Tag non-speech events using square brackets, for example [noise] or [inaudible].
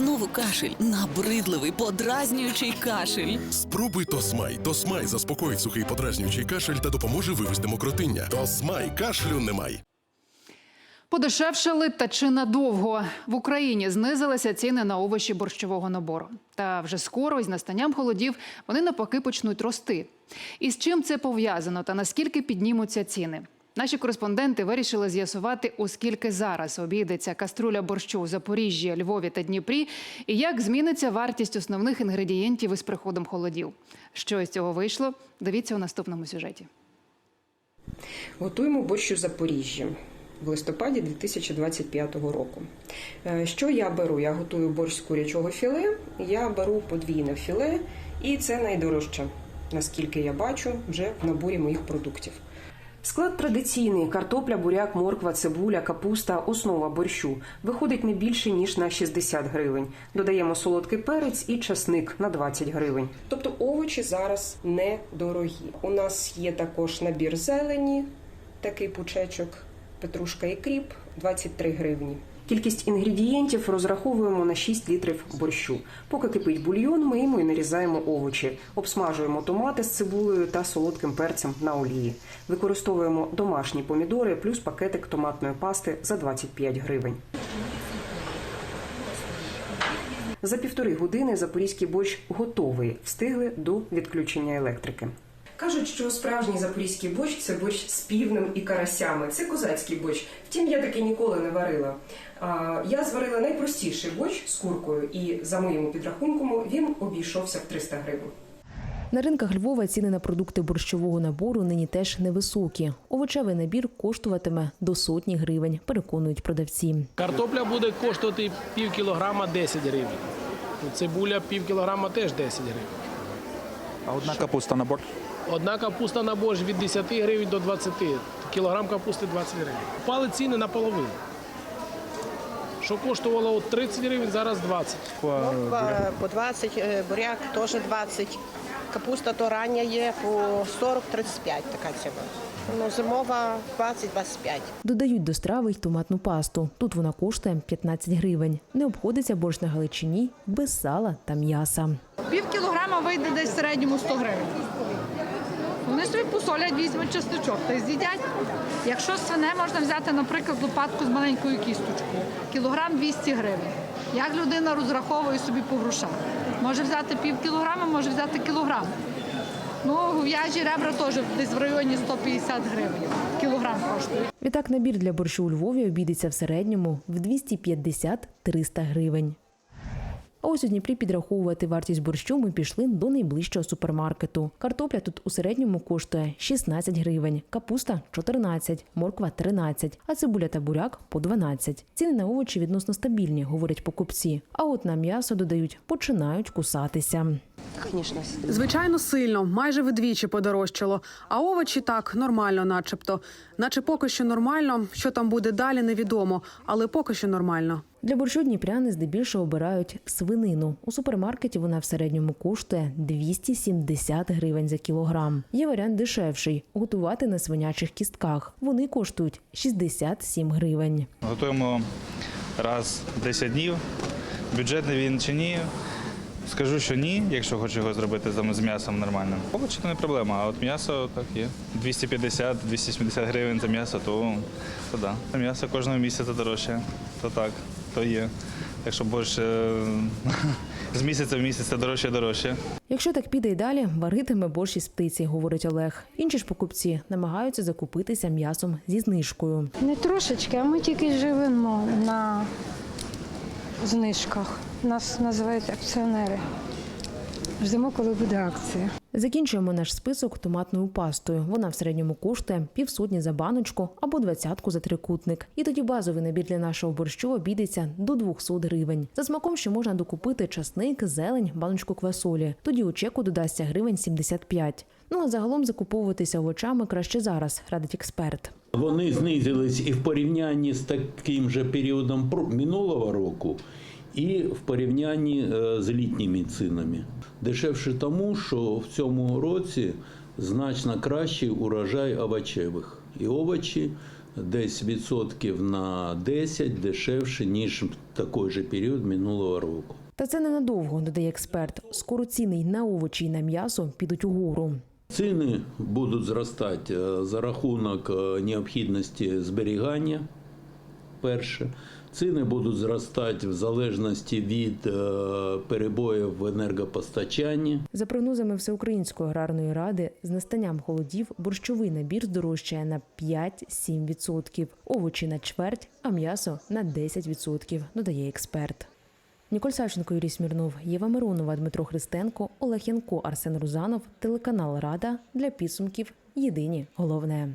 Знову кашель, набридливий, подразнюючий кашель. Спробуй Тосмай. Тосмай заспокоїть сухий подразнюючий кашель та допоможе вивести мокротиння. Тосмай кашлю немає. Подешевшали та чи надовго в Україні знизилися ціни на овочі борщового набору. Та вже скоро, із настанням холодів, вони навпаки почнуть рости. І з чим це пов'язано та наскільки піднімуться ціни? Наші кореспонденти вирішили з'ясувати, у скільки зараз обійдеться каструля борщу у Запоріжжі, Львові та Дніпрі, і як зміниться вартість основних інгредієнтів із приходом холодів. Що із цього вийшло? Дивіться у наступному сюжеті. Готуємо борщ у Запоріжжі в листопаді 2025 року. Е, Що я беру? Я готую борщ з курячого філе, я беру подвійне філе, і це найдорожче, наскільки я бачу, вже в наборі моїх продуктів. Склад традиційний: картопля, буряк, морква, цибуля, капуста, основа борщу. Виходить не більше ніж на 60 гривень. Додаємо солодкий перець і часник на 20 гривень. Тобто овочі зараз недорогі. У нас є також набір зелені, такий пучечок, петрушка і кріп 23 гривні. Кількість інгредієнтів розраховуємо на 6 літрів борщу. Поки кипить бульйон, миємо і нарізаємо овочі, обсмажуємо томати з цибулею та солодким перцем на олії. Використовуємо домашні помідори плюс пакетик томатної пасти за 25 гривень. За півтори години запорізький борщ готовий. Встигли до відключення електрики. Кажуть, що справжній запорізький борщ це борщ з півнем і карасями. Це козацький борщ. Втім, я таки ніколи не варила. Я зварила найпростіший борщ з куркою, і за моїм підрахунком він обійшовся в 300 гривень. На ринках Львова ціни на продукти борщового набору нині теж невисокі. Овочевий набір коштуватиме до сотні гривень, переконують продавці. Картопля буде коштувати пів кілограма 10 гривень. Цибуля пів кілограма теж 10 гривень. А одна капуста на борт? Одна капуста на борщ від 10 гривень до 20. Кілограм капусти 20 гривень. Впали ціни наполовину. Що коштувало от 30 гривень, зараз 20. Морква по 20, е, буряк теж 20. Капуста то рання є по 40-35 така ціна. Ну, зимова 20-25. Додають до страви й томатну пасту. Тут вона коштує 15 гривень. Не обходиться борщ на Галичині без сала та м'яса. Пів кілограма вийде десь в середньому 100 гривень. Вони собі посолять, візьмуть чесночок та й з'їдять. Якщо свине, можна взяти, наприклад, лопатку з маленькою кісточкою. Кілограм 200 гривень. Як людина розраховує собі по грошах? Може взяти пів кілограма, може взяти кілограм. Ну, гов'яжі ребра теж десь в районі 150 гривень. Кілограм коштує. Відтак набір для борщу у Львові обійдеться в середньому в 250-300 гривень. А ось у Дніпрі підраховувати вартість борщу ми пішли до найближчого супермаркету. Картопля тут у середньому коштує 16 гривень, капуста 14, морква 13, а цибуля та буряк по 12. Ціни на овочі відносно стабільні, говорять покупці. А от на м'ясо додають, починають кусатися. Звісно, Звичайно, сильно, майже вдвічі подорожчало. А овочі так нормально, начебто. Наче поки що нормально. Що там буде далі, невідомо, але поки що нормально. Для борщу дніпряни здебільшого обирають свинину. У супермаркеті вона в середньому коштує 270 гривень за кілограм. Є варіант дешевший готувати на свинячих кістках. Вони коштують 67 гривень. Готуємо раз в 10 днів. Бюджетний він чи ні? Скажу, що ні, якщо хочу його зробити з- м'ясом нормально. Овочі не проблема, а от м'ясо так є. 250-270 гривень за м'ясо, то, то да. М'ясо кожного місяця дорожче. То так, то є. Якщо борщ е, [laughs] з місяця в місяць це дорожче і дорожче. Якщо так піде й далі, варитиме борщ із птиці, говорить Олег. Інші ж покупці намагаються закупитися м'ясом зі знижкою. Не трошечки, а ми тільки живемо на знижках. Нас називають акціонери. Ждемо, коли буде акція. Закінчуємо наш список томатною пастою. Вона в середньому коштує півсотні за баночку або двадцятку за трикутник. І тоді базовий набір для нашого борщу обійдеться до 200 гривень. За смаком ще можна докупити часник, зелень, баночку квасолі. Тоді у чеку додасться гривень 75. Ну а загалом закуповуватися овочами краще зараз, радить експерт. Вони знизились і в порівнянні з таким же періодом минулого року, і в порівнянні е, з літніми цінами. Дешевше тому, що в цьому році значно кращий урожай овочевих. І овочі десь відсотків на 10 дешевше, ніж в такий же період минулого року. Та це ненадовго, додає експерт. Скоро ціни на овочі, й на м'ясо підуть угору. Ціни будуть зростати е, за рахунок е, необхідності зберігання. Перше, ціни будуть зростати в залежності від е, перебоїв в енергопостачанні. За прогнозами Всеукраїнської аграрної ради, з настанням холодів борщовий набір здорожчає на 5-7%, овочі на чверть, а м'ясо на 10%, додає експерт. Ніколь Савченко, Юрій Смірнов, Єва Миронова, Дмитро Христенко, Олег Янко, Арсен Рузанов, телеканал Рада для підсумків. Єдині головне.